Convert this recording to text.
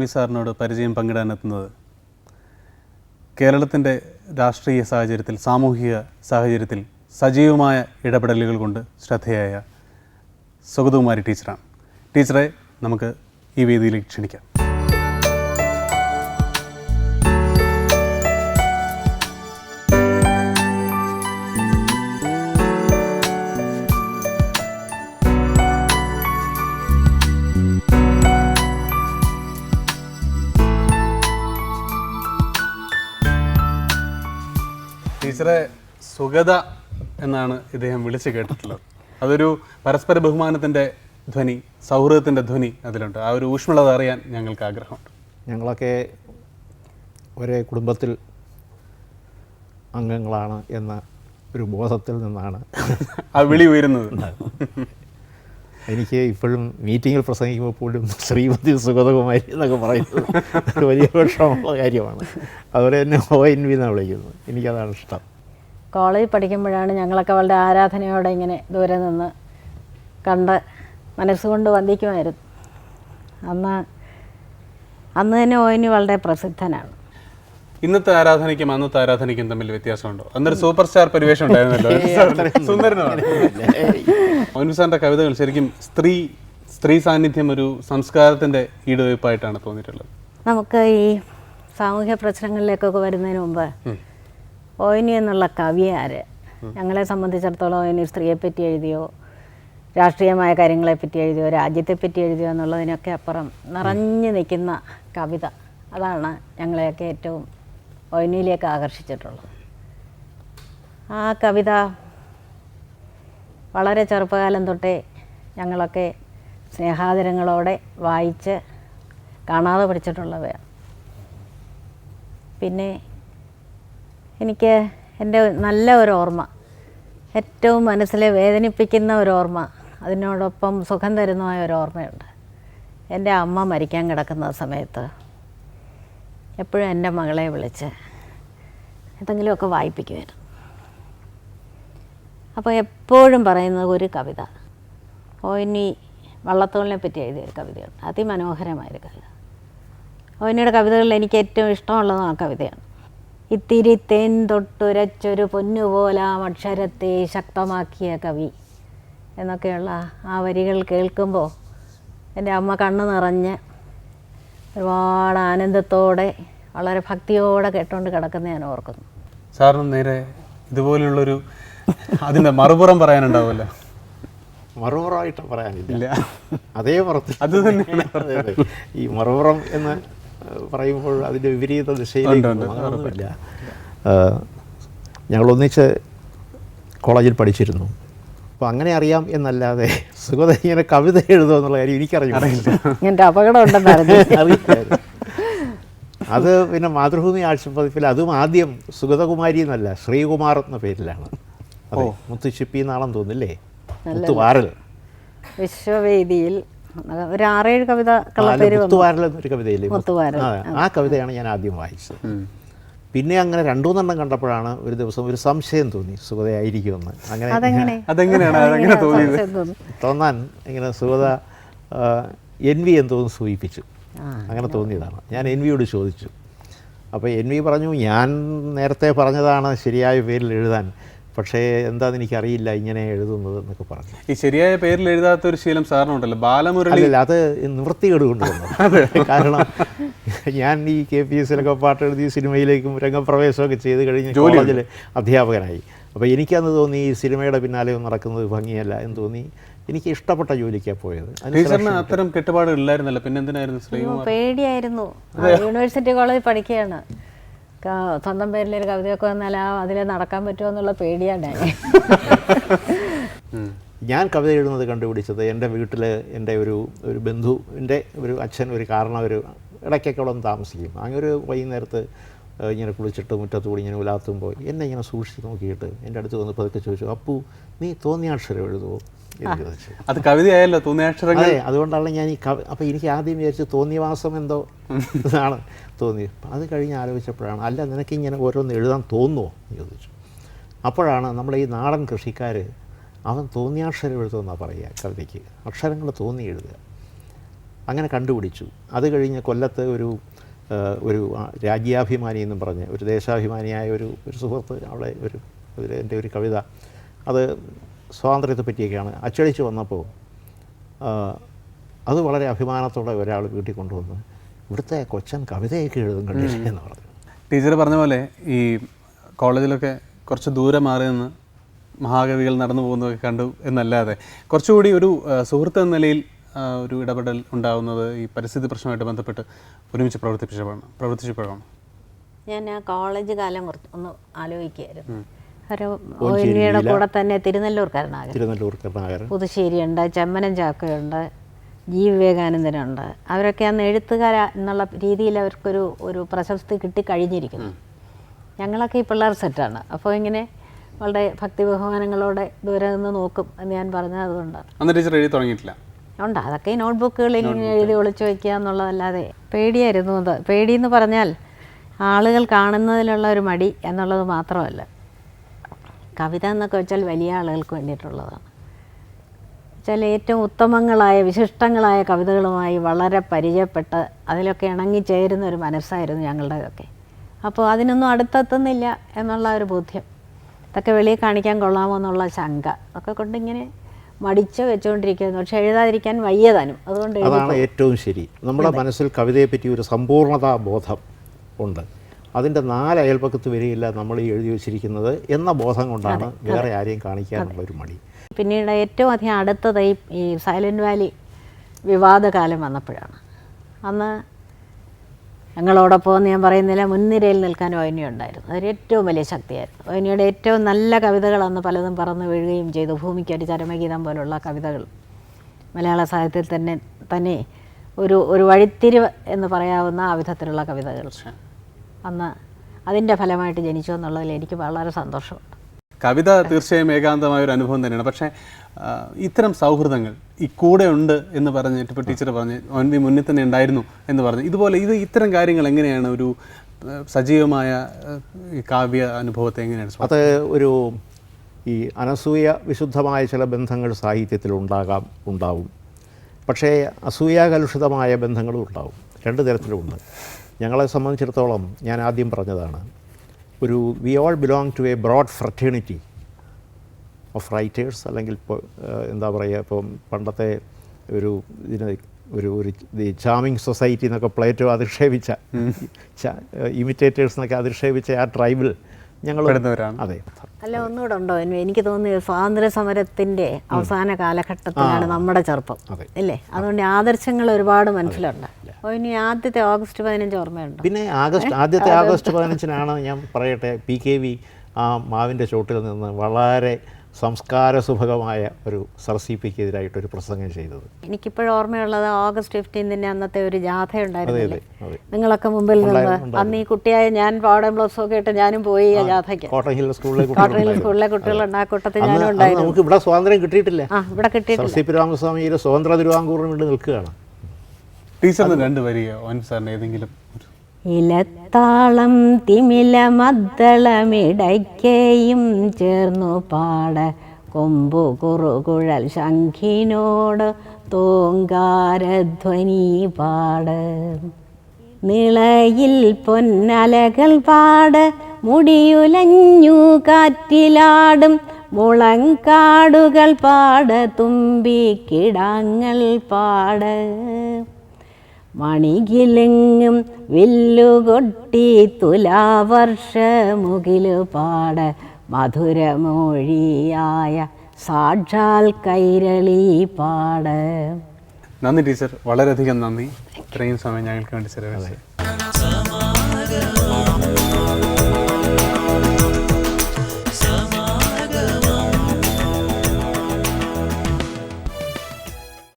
V സാറിനോട് പരിചയം പങ്കിടാനെത്തുന്നത് കേരളത്തിന്റെ രാഷ്ട്രീയ സാഹചര്യത്തിൽ സാമൂഹിക സാഹചര്യത്തിൽ സജീവമായ ഇടപെടലുകൾ കൊണ്ട് ശ്രദ്ധയായ സുഗതകുമാരി ടീച്ചറാണ്. ടീച്ചറെ നമുക്ക് ഈ വേദിയിലേക്ക് ക്ഷണിക്കാം. ടീച്ചറെ സുഗത എന്നാണ് ഇദ്ദേഹം വിളിച്ചു കേട്ടിട്ടുള്ളത്. അതൊരു പരസ്പര ബഹുമാനത്തിന്റെ ധ്വനി സൗഹൃദത്തിന്റെ ധ്വനി അതിലുണ്ട്. ആ ഒരു ഊഷ്മളത അറിയാൻ ഞങ്ങൾക്ക് ആഗ്രഹമുണ്ട്. ഞങ്ങളൊക്കെ ഒരേ കുടുംബത്തിൽ അംഗങ്ങളാണ് എന്ന ഒരു ബോധത്തിൽ നിന്നാണ് ആ വിളി ഉയരുന്നത്. എനിക്ക് ഇപ്പോഴും മീറ്റിങ്ങിൽ പ്രസംഗിക്കുമ്പോൾ പോലും ശ്രീമതി സുഗതകുമാരി എന്നൊക്കെ പറയുന്നത് ഒരു വലിയ വിഷമമുള്ള കാര്യമാണ്. അതുപോലെ തന്നെ ഒ എൻ വി എന്നാണ് വിളിക്കുന്നത്. എനിക്കതാണ് ഇഷ്ടം. കോളേജിൽ പഠിക്കുമ്പോഴാണ് ഞങ്ങളൊക്കെ വളരെ ആരാധനയോടെ ഇങ്ങനെ ദൂരെ നിന്ന് കണ്ട് മനസ്സുകൊണ്ട് വന്ദിക്കുമായിരുന്നു. അന്ന് അന്ന് തന്നെ ഓയിനി വളരെ പ്രസിദ്ധനാണ്. ഇന്നത്തെ ആരാധനയ്ക്കും അന്നത്തെ ആരാധനയ്ക്കും തമ്മിൽ വ്യത്യാസമുണ്ടോ? അന്നൊരു സൂപ്പർ സ്റ്റാർ പരിവേഷം ഉണ്ടായിരുന്നല്ലോ. സുന്ദരനാണ് സാറിന്റെ കവിതകൾ ശരിക്കും സ്ത്രീ സ്ത്രീ സാന്നിധ്യം ഒരു സംസ്കാരത്തിന്റെ ഈടുവയ്പായിട്ടാണ് തോന്നിയിട്ടുള്ളത്. നമുക്ക് ഈ സാമൂഹ്യ പ്രശ്നങ്ങളിലേക്കൊക്കെ വരുന്നതിന് മുമ്പ് ഓയിനി എന്നുള്ള കവി ആര്? ഞങ്ങളെ സംബന്ധിച്ചിടത്തോളം ഓയിനി സ്ത്രീയെപ്പറ്റി എഴുതിയോ രാഷ്ട്രീയമായ കാര്യങ്ങളെപ്പറ്റി എഴുതിയോ രാജ്യത്തെപ്പറ്റി എഴുതിയോ എന്നുള്ളതിനൊക്കെ അപ്പുറം നിറഞ്ഞു നിൽക്കുന്ന കവിത. അതാണ് ഞങ്ങളെയൊക്കെ ഏറ്റവും ഒയിനിയിലേക്ക് ആകർഷിച്ചിട്ടുള്ളത്. ആ കവിത വളരെ ചെറുപ്പകാലം തൊട്ടേ ഞങ്ങളൊക്കെ സ്നേഹാദരങ്ങളോടെ വായിച്ച് കാണാതെ പഠിച്ചിട്ടുള്ളവയാണ്. പിന്നെ എനിക്ക് എന്റെ നല്ല ഒരു ഓർമ്മ ഏറ്റവും മനസ്സിലെ വേദനിപ്പിക്കുന്ന ഒരു ഓർമ്മ അതിനോടൊപ്പം സുഖം തരുന്നതായ ഒരു ഓർമ്മയുണ്ട്. എന്റെ അമ്മ മരിക്കാൻ കിടക്കുന്ന സമയത്ത് എപ്പോഴും എന്റെ മകളെ വിളിച്ച് എന്തെങ്കിലുമൊക്കെ വായിപ്പിക്കുമായിരുന്നു. അപ്പോൾ എപ്പോഴും പറയുന്നത് ഒരു കവിത. ഓയിനി വള്ളത്തോളിനെ പറ്റി എഴുതിയ ഒരു കവിതയുണ്ട് അതിമനോഹരമായൊരു കവിത. ഓയിനിയുടെ കവിതകളിൽ എനിക്ക് ഏറ്റവും ഇഷ്ടമുള്ളതും ആ കവിതയാണ്. ഇത്തിരി തേൻ തൊട്ടുരച്ചൊരു പൊന്നുപോലാം അക്ഷരത്തെ ശക്തമാക്കിയ കവി എന്നൊക്കെയുള്ള ആ വരികൾ കേൾക്കുമ്പോൾ എന്റെ അമ്മ കണ്ണു നിറഞ്ഞ് ഒരുപാട് ആനന്ദത്തോടെ വളരെ ഭക്തിയോടെ കേട്ടുകൊണ്ട് കിടക്കുന്ന ഞാൻ ഓർക്കുന്നു. സാറിന് നേരെ ഇതുപോലുള്ളൊരു അതിന്റെ മറുപുറം പറയാനുണ്ടാവുമല്ലോ മറുപുറമായിട്ട് പറയാനില്ല. അതേ പുറത്ത്. അത് അതെ. ഈ മറുപുറം എന്ന് പറയുമ്പോൾ അതിന്റെ വിപരീത ദിശയിലേക്ക് പോകും. അങ്ങനൊന്നുമില്ല ഞങ്ങൾ ഒന്നിച്ച് കോളേജിൽ പഠിച്ചിരുന്നു. അപ്പോൾ അങ്ങനെ അറിയാം എന്നല്ലാതെ സുഗത ഇങ്ങനെ കവിത എഴുതുക എന്നുള്ള കാര്യം എനിക്കറിഞ്ഞു എന്റെ അപകടം അത് പിന്നെ മാതൃഭൂമി ആഴ്ചപ്പതിപ്പിൽ അതും ആദ്യം സുഗതകുമാരി എന്നല്ല ശ്രീകുമാർ എന്ന പേരിലാണ്. അതെ. മുത്തുച്ചിപ്പി എന്നാണെന്ന് തോന്നില്ലേ മുത്തുവാരൽ. വിശ്വവേദിയിൽ ഒരു ആറേഴ് കവിത മുത്തുവാരൽ എന്നൊരു കവിതയില്ലേ? മുത്തുവാരൽ, ആ, കവിതയാണ് ഞാൻ ആദ്യം വായിച്ചത്. പിന്നെ അങ്ങനെ രണ്ടു മൂന്നെണ്ണം കണ്ടപ്പോഴാണ് ഒരു ദിവസം ഒരു സംശയം തോന്നി സുഗതയായിരിക്കുമെന്ന് അങ്ങനെ അതെങ്ങനെ? അതെങ്ങനെയാണ്? തോന്നാൻ ഇങ്ങനെ സുഗത എൻ വി എന്തോന്ന് സൂചിപ്പിച്ചു. അങ്ങനെ തോന്നിയതാണ്. ഞാൻ എൻ വിയോട് ചോദിച്ചു. അപ്പോൾ എൻ വി പറഞ്ഞു ഞാൻ നേരത്തെ പറഞ്ഞതാണ് ശരിയായ പേരിൽ എഴുതാൻ. പക്ഷേ എന്താണെന്ന് എനിക്കറിയില്ല ഇങ്ങനെ എഴുതുന്നത് എന്നൊക്കെ പറഞ്ഞു. ഈ ശരിയായ പേരിൽ എഴുതാത്ത ഒരു ശീലം സാറിനുണ്ടല്ലോ ബാലമുരളി. അല്ല അത് നിവൃത്തികേട് കൊണ്ടുവന്നു കാരണം ഞാൻ ഈ കെ പി എസ് സിയിലൊക്കെ പാട്ട് എഴുതി സിനിമയിലേക്കും രംഗപ്രവേശമൊക്കെ ചെയ്ത് കഴിഞ്ഞ് കോളേജിൽ അധ്യാപകനായി. അപ്പോൾ എനിക്കന്ന് തോന്നി ഈ സിനിമയുടെ പിന്നാലെ ഒന്നും നടക്കുന്നത് ഭംഗിയല്ല എന്ന് തോന്നി. എനിക്ക് ഇഷ്ടപ്പെട്ട ജോലിക്കാണ് പോയത്. അത്തരം കെട്ടുപാടുകളില്ലായിരുന്നല്ലോ പിന്നെ എന്തിനായിരുന്നു പേടിയായിരുന്നു. യൂണിവേഴ്സിറ്റി കോളേജിൽ പഠിക്കുകയാണ്. ക- പേരിൽ ഒരു കവിതയൊക്കെ വന്നാൽ ആ അതിൽ നടക്കാൻ പറ്റുമോ എന്നുള്ള പേടിയാണ്. ഞാൻ കവിത എഴുതുന്നത് കണ്ടുപിടിച്ചത് എന്റെ വീട്ടിൽ എന്റെ ഒരു ഒരു ബന്ധുവിന്റെ ഒരു അച്ഛൻ ഒരു കാരണം ഒരു ഇടയ്ക്കൊക്കെ അവിടെ താമസിക്കും. അങ്ങനെ ഒരു വൈകുന്നേരത്ത് ഇങ്ങനെ കുളിച്ചിട്ട് മുറ്റത്ത് കൂടി ഇങ്ങനെ ഉലാത്തുമ്പോൾ എന്നെ ഇങ്ങനെ സൂക്ഷിച്ച് നോക്കിയിട്ട് എന്റെ അടുത്ത് വന്ന് പതുക്കെ ചോദിച്ചു അപ്പു നീ തോന്നിയാക്ഷരം എഴുതുമോ അത് കവിതയായല്ലോ തോന്നിയാക്ഷരങ്ങൾ. അതെ അതുകൊണ്ടാണ് ഞാൻ ഈ കവി അപ്പോൾ എനിക്ക് ആദ്യം വിചാരിച്ചു തോന്നിയവാസം എന്തോ ഇതാണ് തോന്നി അത് കഴിഞ്ഞ് ആലോചിച്ചപ്പോഴാണ് അല്ല നിനക്ക് ഇങ്ങനെ ഓരോന്ന് എഴുതാൻ തോന്നുമോ എന്ന് ചോദിച്ചു. അപ്പോഴാണ് നമ്മളെ ഈ നാടൻ കൃഷിക്കാർ അവൻ തോന്നിയാക്ഷരം എഴുതുമെന്നാണ് പറയുക കവിതയ്ക്ക്. അക്ഷരങ്ങൾ തോന്നി എഴുതുക. അങ്ങനെ കണ്ടുപിടിച്ചു. അത് കഴിഞ്ഞ് കൊല്ലത്ത് ഒരു ഒരു രാജ്യാഭിമാനി എന്നും പറഞ്ഞ് ഒരു ദേശാഭിമാനിയായ ഒരു ഒരു സുഹൃത്ത് അവിടെ ഒരു എന്റെ ഒരു കവിത. അത് സ്വാതന്ത്ര്യത്തെ പറ്റിയൊക്കെയാണ്. അച്ചടിച്ച് വന്നപ്പോൾ അത് വളരെ അഭിമാനത്തോടെ ഒരാൾ വീട്ടിൽ കൊണ്ടുവന്ന് ഇവിടുത്തെ കൊച്ചൻ കവിതയൊക്കെ എഴുതും കണ്ടില്ലേ? എന്ന് പറഞ്ഞു. ടീച്ചർ പറഞ്ഞ പോലെ ഈ കോളേജിലൊക്കെ കുറച്ച് ദൂരെ മാറി നിന്ന് മഹാകവികൾ നടന്നു പോകുന്നതൊക്കെ കണ്ടു എന്നല്ലാതെ കുറച്ചുകൂടി ഒരു സുഹൃത്ത് എന്ന നിലയിൽ ഒരു ഇടപെടൽ ഉണ്ടാകുന്നത് ഈ പരിസ്ഥിതി പ്രശ്നമായിട്ട് ബന്ധപ്പെട്ട് ഒരുമിച്ച് പ്രവർത്തിപ്പിച്ചപ്പോഴാണ്. പ്രവർത്തിച്ചപ്പോഴാണ് ഞാൻ ആ കോളേജ് കാലം കുറച്ച് ഒന്ന് ആലോചിക്കുകയായിരുന്നു. ഒരു കൂടെ തന്നെ തിരുനെല്ലൂർക്കാരനാകരുത് തിരുനെല്ലൂർ കരുണാകരൻ പുതുശ്ശേരിയുണ്ട് ചെമ്മനം ചാക്കയുണ്ട് ജി വിവേകാനന്ദനുണ്ട്. അവരൊക്കെ അന്ന് എഴുത്തുകാര എന്നുള്ള രീതിയിൽ അവർക്കൊരു ഒരു പ്രശസ്തി കിട്ടിക്കഴിഞ്ഞിരിക്കുന്നു. ഞങ്ങളൊക്കെ ഈ പിള്ളേർ സെറ്റാണ് അപ്പോൾ ഇങ്ങനെ വളരെ ഭക്തി ബഹുമാനങ്ങളോടെ ദൂരെ നിന്ന് നോക്കും എന്ന് ഞാൻ പറഞ്ഞത് അതുകൊണ്ടാണ്. അന്ന് ടീച്ചർ എഴുതി തുടങ്ങിയിട്ടില്ല? ഉണ്ട്? അതൊക്കെ ഈ നോട്ട്ബുക്കുകൾ ഇങ്ങനെ എഴുതി ഒളിച്ചു വയ്ക്കുക എന്നുള്ളതല്ലാതെ പേടിയായിരുന്നു അത്. എന്ന് പറഞ്ഞാൽ ആളുകൾ കാണുന്നതിലുള്ള ഒരു മടി എന്നുള്ളത് മാത്രമല്ല. കവിത എന്നൊക്കെ വെച്ചാൽ വലിയ ആളുകൾക്ക് വേണ്ടിയിട്ടുള്ളതാണ്. വെച്ചാൽ ഏറ്റവും ഉത്തമങ്ങളായ വിശിഷ്ടങ്ങളായ കവിതകളുമായി വളരെ പരിചയപ്പെട്ട് അതിലൊക്കെ ഇണങ്ങിച്ചേരുന്ന ഒരു മനസ്സായിരുന്നു ഞങ്ങളുടെയൊക്കെ അപ്പോൾ അതിനൊന്നും അടുത്തെത്തുന്നില്ല എന്നുള്ള ഒരു ബോധ്യം. ഇതൊക്കെ വെളിയിൽ കാണിക്കാൻ കൊള്ളാമോ എന്നുള്ള ശങ്ക ഒക്കെ കൊണ്ടിങ്ങനെ മടിച്ച് വെച്ചുകൊണ്ടിരിക്കുന്നു പക്ഷെ എഴുതാതിരിക്കാൻ വയ്യതാനും അതുകൊണ്ട് അതാണ് ഏറ്റവും ശരി. നമ്മുടെ മനസ്സിൽ കവിതയെ പറ്റി ഒരു സമ്പൂർണതാ ബോധം ഉണ്ട്. അതിന്റെ നാല് അയൽപ്പക്കത്ത് വരികയില്ല നമ്മൾ ഈ എഴുതി വെച്ചിരിക്കുന്നത് എന്ന ബോധം കൊണ്ടാണ് വേറെ ആരെയും കാണിക്കാനുള്ള ഒരു മടി. പിന്നീട് ഏറ്റവും അധികം അടുത്തത് ഈ ഈ സൈലന്റ് വാലി വിവാദകാലം വന്നപ്പോഴാണ്. അന്ന് ഞങ്ങളോടൊപ്പം എന്ന് ഞാൻ പറയുന്നില്ല മുൻനിരയിൽ നിൽക്കാൻ ഓയിനി ഉണ്ടായിരുന്നു. അതൊരു ഏറ്റവും വലിയ ശക്തിയായിരുന്നു. ഓയിനിയുടെ ഏറ്റവും നല്ല കവിതകൾ അന്ന് പലതും പറന്ന് വീഴുകയും ചെയ്തു. ഭൂമിക്കൊരു ചരമഗീതം പോലുള്ള കവിതകൾ. മലയാള സാഹിത്യത്തിൽ തന്നെ തന്നെ ഒരു ഒരു വഴിത്തിരിവ് എന്ന് പറയാവുന്ന ആ വിധത്തിലുള്ള കവിതകൾ. അന്ന് അതിന്റെ ഫലമായിട്ട് ജനിച്ചു എന്നുള്ളതിൽ എനിക്ക് വളരെ സന്തോഷമുണ്ട്. കവിത തീർച്ചയായും ഏകാന്തമായ ഒരു അനുഭവം തന്നെയാണ്. പക്ഷേ ഇത്തരം സൗഹൃദങ്ങൾ ഈ കൂടെ ഉണ്ട് എന്ന് പറഞ്ഞിട്ട് ഇപ്പോൾ ടീച്ചർ പറഞ്ഞ് ഒൻ വി മുന്നിൽ തന്നെ ഉണ്ടായിരുന്നു എന്ന് പറഞ്ഞു. ഇതുപോലെ ഇത് ഇത്തരം കാര്യങ്ങൾ എങ്ങനെയാണ് ഒരു സജീവമായ കാവ്യ അനുഭവത്തെ എങ്ങനെയാണ് അത് ഒരു ഈ അനസൂയ വിശുദ്ധമായ ചില ബന്ധങ്ങൾ സാഹിത്യത്തിൽ ഉണ്ടാകാം ഉണ്ടാവും. പക്ഷേ അസൂയാകലുഷിതമായ ബന്ധങ്ങളും ഉണ്ടാവും. രണ്ട് തരത്തിലുമുണ്ട് ഞങ്ങളെ സംബന്ധിച്ചിടത്തോളം ഞാൻ ആദ്യം പറഞ്ഞതാണ് ഒരു we all belong to a broad fraternity of writers അല്ലെങ്കിൽ ഇപ്പോൾ എന്താ പറയുക ഇപ്പം പണ്ടത്തെ ഒരു ഇതിന് ഒരു ഒരു ദി ചാമിങ് സൊസൈറ്റി എന്നൊക്കെ പ്ലേറ്റോ അധിക്ഷേപിച്ച ഇമിറ്റേറ്റേഴ്സ് എന്നൊക്കെ അധിക്ഷേപിച്ച ആ ട്രൈബിൽ ഞങ്ങൾ പെടുന്നവരാണ്. അതെ. അല്ല ഒന്നുകൂടെ ഉണ്ടോ? എനിക്ക് തോന്നുന്നു സ്വാതന്ത്ര്യ സമരത്തിന്റെ അവസാന കാലഘട്ടത്തിലാണ് നമ്മുടെ ചെറുപ്പം. അതെ. അല്ലേ അതുകൊണ്ട് ആദർശങ്ങൾ ഒരുപാട് മനസ്സിലുണ്ട്. ഇനി ആദ്യത്തെ ഓഗസ്റ്റ് പതിനഞ്ച് ഓർമ്മയുണ്ടോ? പിന്നെ ആഗസ്റ്റ് ആദ്യത്തെ ആഗസ്റ്റ്. പതിനഞ്ചിനാണ് ഞാൻ പറയട്ടെ പി കെ വി ആ മാവിന്റെ ചോട്ടിൽ നിന്ന് വളരെ സംസ്കാരസുഭകമായ ഒരു സർ സി പിക്കെതിരായിട്ടൊരു പ്രസംഗം ചെയ്തത്. എനിക്കിപ്പോഴും ഓർമ്മയുള്ളത് ഓഗസ്റ്റ് ഫിഫ്റ്റീൻതിന്റെ അന്നത്തെ ഒരു ജാഥ ഉണ്ടായിരുന്നു. നിങ്ങളൊക്കെ മുമ്പിൽ നിന്ന് അന്ന് ഈ കുട്ടിയായ ഞാൻ പാടം ബ്ലൗസ് ഒക്കെ ഇട്ട് ഞാനും പോയി ആ ജാഥയ്ക്ക്. കോട്ടൺ ഹിൽ സ്കൂളിലെ കുട്ടികളുണ്ടായിരുന്നു. സ്കൂളിലെ കുട്ടികളുണ്ട്. ആ കൂട്ടത്തിൽ ഞാനും ഉണ്ടായിരുന്നു. നമുക്ക് ഇവിടെ സ്വാതന്ത്ര്യം കിട്ടിയിട്ടില്ല. ഇവിടെ കിട്ടിയിട്ടില്ല. സി പി രാമസ്വാമിയുടെ സ്വതന്ത്ര തിരുവാങ്കൂറിന് വേണ്ടി നിൽക്കുകയാണ്. ടീച്ചറിന് രണ്ട് വരികയോ ഓൻ സാറിന് ഏതെങ്കിലും ഒരു ഇലത്താളം തിമില മദ്ദളമിടയ്ക്കയും ചേർന്നു പാട കൊമ്പു കുറുകുഴൽ ശംഖിനോട് തോങ്കാരധ്വനി പാട്. നിളയിൽ പൊന്നലകൾ പാട് മുടിയുലഞ്ഞു കാറ്റിലാടും മുളങ്കാടുകൾ പാട് തുമ്പിക്കിടാങ്ങൾ പാട്. മണികിലെങ്ങും വില്ലുകൊട്ടി തുലാവർഷമുകിലു പാട മധുരമൊഴിയായ സാക്ഷാൽ കൈരളി പാട. നന്ദി ടീച്ചർ. വളരെയധികം നന്ദി. ഇത്രയും സമയം ഞങ്ങൾക്ക് വേണ്ടി ചെലവഴിച്ചു